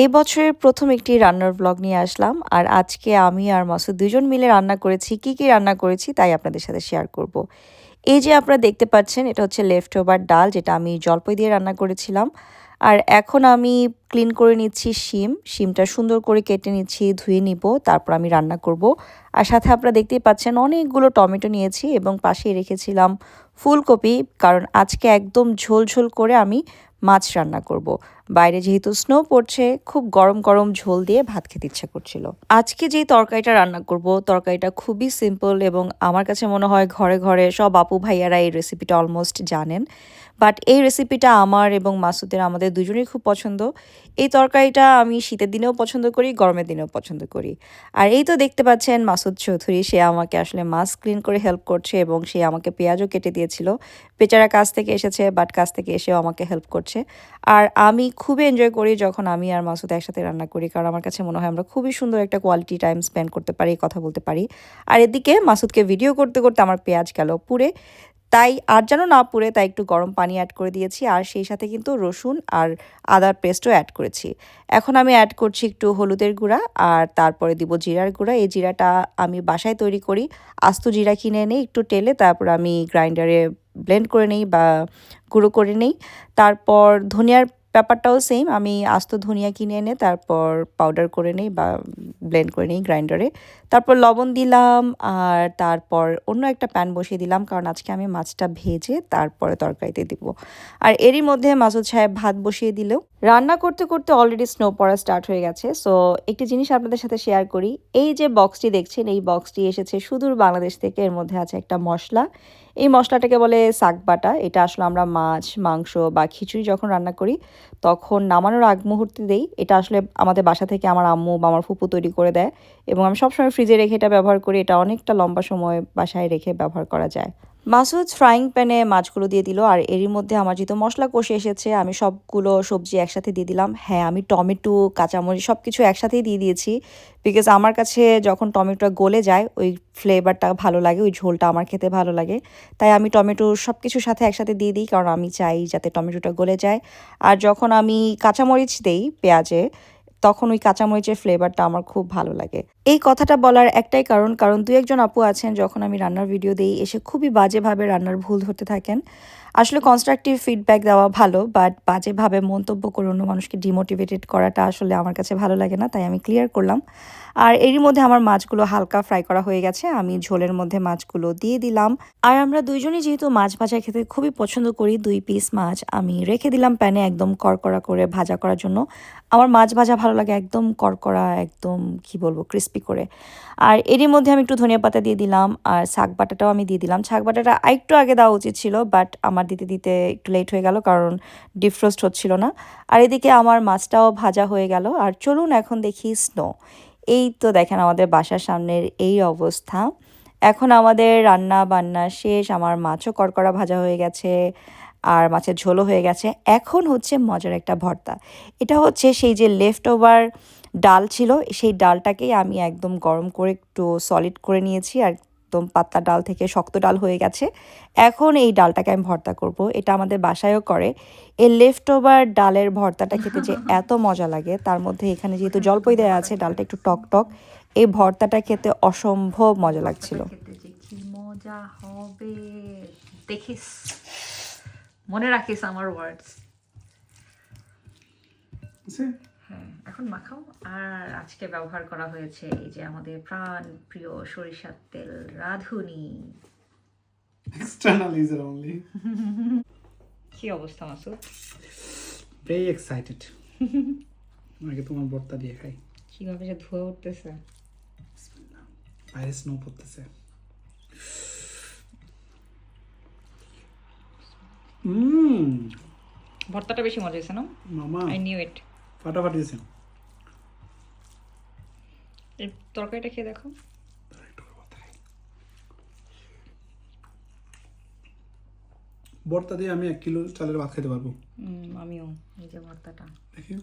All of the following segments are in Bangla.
এই বছরের প্রথম একটি রান্নার ব্লগ নিয়ে আসলাম, আর আজকে আমি আর মাসুদ দুজন মিলে রান্না করেছি, কি কি রান্না করেছি তাই আপনাদের সাথে শেয়ার করব। এই যে আপনারা দেখতে পাচ্ছেন, এটা হচ্ছে লেফট ওভার ডাল যেটা আমি জলপাই দিয়ে রান্না করেছিলাম, আর এখন আমি ক্লিন করে নিচ্ছি শিম, শিমটা সুন্দর করে কেটে নিচ্ছি, ধুয়ে নিব, তারপর আমি রান্না করব আর সাথে আপনারা দেখতেই পাচ্ছেন অনেকগুলো টমেটো নিয়েছি এবং পাশেই রেখেছিলাম ফুলকপি, কারণ আজকে একদম ঝোল ঝোল করে আমি মাছ রান্না করব। বাইরে যেহেতু স্নো পড়ছে, খুব গরম গরম ঝোল দিয়ে ভাত খেতে ইচ্ছা করছিল। আজকে যেই তরকারিটা রান্না করব, তরকারিটা খুবই সিম্পল এবং আমার কাছে মনে হয় ঘরে ঘরে সব আপু ভাইয়ারা এই রেসিপিটা অলমোস্ট জানেন। বাট এই রেসিপিটা আমার এবং মাসুদের, আমাদের দুজনেই খুব পছন্দ। এই তরকারিটা আমি শীতের দিনেও পছন্দ করি, গরমের দিনেও পছন্দ করি। আর এই তো দেখতে পাচ্ছেন মাসুদ চৌধুরী, সে আমাকে আসলে মাছ ক্লিন করে হেল্প করছে এবং সে আমাকে পেঁয়াজও কেটে দিয়েছিল। বেচারা কাছ থেকে এসেছে বাট কাছ থেকে এসেও আমাকে হেল্প করছে। আর আমি খুবই এনজয় করি যখন আমি আর মাসুদ একসাথে রান্না করি, কারণ আমার কাছে মনে হয় আমরা খুবই সুন্দর একটা কোয়ালিটি টাইম স্পেন্ড করতে পারি কথা বলতে পারি। আর এদিকে মাসুদকে ভিডিও করতে করতে আমার পেঁয়াজ গেল পুরে তাই আর যেন না পুড়ে, তাই একটু গরম পানি অ্যাড করে দিয়েছি, আর সেই সাথে কিন্তু রসুন আর আদার পেস্টও অ্যাড করেছি। এখন আমি অ্যাড করছি একটু হলুদের গুঁড়া, আর তারপরে দিব জিরার গুঁড়া। এই জিরাটা আমি বাসায় তৈরি করি। আস্ত জিরা কিনে এনে একটু টেলে তারপর আমি গ্রাইন্ডারে ব্লেন্ড করে নেই বা গুঁড়ো করে নেই। তারপর ধনিয়ার ব্যাপারটাও সেম আমি আস্ত ধনিয়া কিনে এনে তারপর পাউডার করে নিই বা ব্লেন্ড করে নিই গ্রাইন্ডারে তারপর লবণ দিলাম আর তারপর অন্য একটা প্যান বসিয়ে দিলাম, কারণ আজকে আমি মাছটা ভেজে তারপরে তরকারিতে দিব। আর এরই মধ্যে মাসুদ সাহেব ভাত বসিয়ে দিলেও রান্না করতে করতে অলরেডি স্নো পড়া স্টার্ট হয়ে গেছে। সো একটি জিনিস আপনাদের সাথে শেয়ার করি। এই যে বক্সটি দেখছেন, এই বক্সটি এসেছে সুদূর বাংলাদেশ থেকে। এর মধ্যে আছে একটা মশলা। এই মশলাটাকে বলে বাটা। এটা আসলে আমরা মাছ, মাংস বা খিচুড়ি যখন রান্না করি, তখন নামানোর আগ মুহূর্তে দেই। এটা আসলে আমাদের বাসা থেকে আমার আম্মু বা আমার ফুপু তৈরি করে দেয় এবং আমি সবসময় ফ্রিজে রেখে এটা ব্যবহার করি। এটা অনেকটা লম্বা সময় বাসায় রেখে ব্যবহার করা যায়। মাসুদ ফ্রাইং প্যানে মাছগুলো দিয়ে দিল, আর এরই মধ্যে আমার যেহেতু মশলা কষে এসেছে, আমি সবগুলো সবজি একসাথে দিয়ে দিলাম। হ্যাঁ আমি টমেটো, কাঁচামরিচ সব কিছু একসাথেই দিয়ে দিয়েছি বিকজ আমার কাছে যখন টমেটোটা গলে যায়, ওই ফ্লেভারটা ভালো লাগে, ওই ঝোলটা আমার খেতে ভালো লাগে। তাই আমি টমেটো সব কিছুর সাথে একসাথে দিয়ে দিই, কারণ আমি চাই যাতে টমেটোটা গলে যায়। আর যখন আমি কাঁচামরিচ দেই পেঁয়াজে তখন ওই কাঁচামরিচের ফ্লেভারটা আমার খুব ভালো লাগে। এই কথাটা বলার একটাই কারণ কারণ দু একজন আপু আছেন, যখন আমি রান্নার ভিডিও দিই, এসে খুবই বাজেভাবে রান্নার ভুল ধরতে থাকেন। আসলে কনস্ট্রাকটিভ ফিডব্যাক দেওয়া ভালো বাট বাজেভাবে মন্তব্য করে অন্য মানুষকে ডিমোটিভেটেড করাটা আসলে আমার কাছে ভালো লাগে না, তাই আমি ক্লিয়ার করলাম। আর এরই মধ্যে আমার মাছগুলো হালকা ফ্রাই করা হয়ে গেছে। আমি ঝোলের মধ্যে মাছগুলো দিয়ে দিলাম। আর আমরা দুইজনই যেহেতু মাছ ভাজা খেতে খুবই পছন্দ করি, দুই পিস মাছ, আমি রেখে দিলাম প্যানে একদম করকরা করে ভাজা করার জন্য। আমার মাছ ভাজা ভালো লাগে একদম করকরা একদম কি বলব ক্রিস্পি করে। আর এরই মধ্যে আমি একটু ধনিয়া পাতা দিয়ে দিলাম, আর শাক বাটাটাও আমি দিয়ে দিলাম। শাক বাটাটা একটু আগে দেওয়া উচিত ছিল বাট আমার দিতে দিতে একটু লেট হয়ে গেল, কারণ ডিফ্রোস্ট হচ্ছিল না। আর এদিকে আমার মাছটাও ভাজা হয়ে গেল, আর চলুন এখন দেখি স্নো এই তো দেখেন আমাদের বাসার সামনের এই অবস্থা। এখন আমাদের রান্না বান্না শেষ, আমার মাছও কড়কড়া ভাজা হয়ে গেছে, আর মাছের ঝোলও হয়ে গেছে। এখন হচ্ছে মজার একটা ভর্তা। এটা হচ্ছে সেই যে লেফট ওভার ডাল ছিল, সেই ডালটাকেই আমি একদম গরম করে একটু সলিড করে নিয়েছি, আর একদম পাতলা ডাল থেকে শক্ত ডাল হয়ে গেছে। এখন এই ডালটাকে আমি ভর্তা করব। এটা আমাদের বাসায়ও করে। এই লেফট ওভার ডালের ভর্তাটা খেতে যে এত মজা লাগে তার মধ্যে এখানে যেহেতু জলপই দেওয়া আছে ডালটা একটু টক টক এই ভর্তাটা খেতে অসম্ভব মজা লাগছিল। খেতে যে কি মজা হবে। দেখিস। মনে রাখিস আমার ওয়ার্ডস হ্যাঁ এখন মাখাও। আর আজকে ব্যবহার করা হয়েছে এই যে আমাদের প্রাণ প্রিয় সরিষার তেল রাঁধুনি। External user only. কি অবস্থা মাসুদ? Very excited. আগে তোমার বর্তা দিয়ে খাই। কীভাবে যে ধুয়ে উঠতেছে? বাইরে স্নো পড়তেছে। মম ভর্তাটা বেশি মজা হয়েছে না? মামা। আই নিউ ইট ফাটাফাটি দিয়েছে এই তরকারিটা খেয়ে দেখো। বর্তা দিয়ে আমি এক কিলো চালের ভাত খেতে পারব। আমিও এই যে ভর্তাটা। দেখি।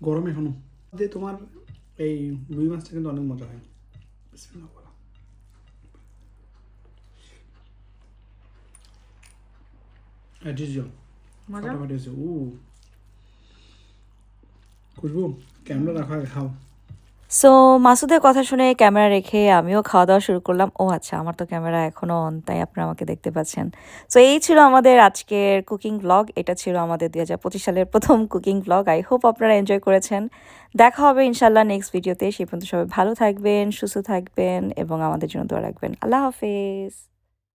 গরম এখনও। যে তোমার এই রুই মাছটা কিন্তু অনেক মজা হয়। মজা? ফাটাফাটি হয়েছে। উ খুশবু ক্যামেরা রাখো, আগে খাও। সো মাসুদের কথা শুনে ক্যামেরা রেখে আমিও খাওয়া দাওয়া শুরু করলাম। ও আচ্ছা আমার তো ক্যামেরা এখনও অন তাই আপনারা আমাকে দেখতে পাচ্ছেন। সো এই ছিল আমাদের আজকের কুকিং ব্লগ এটা ছিল আমাদের দুই হাজার পঁচিশ সালের প্রথম কুকিং ব্লগ আই হোপ আপনারা এনজয় করেছেন। দেখা হবে ইনশাল্লাহ নেক্সট ভিডিওতে সেই পর্যন্ত সবাই ভালো থাকবেন, সুস্থ থাকবেন এবং আমাদের জন্য দোয়া রাখবেন। আল্লাহ হাফেজ।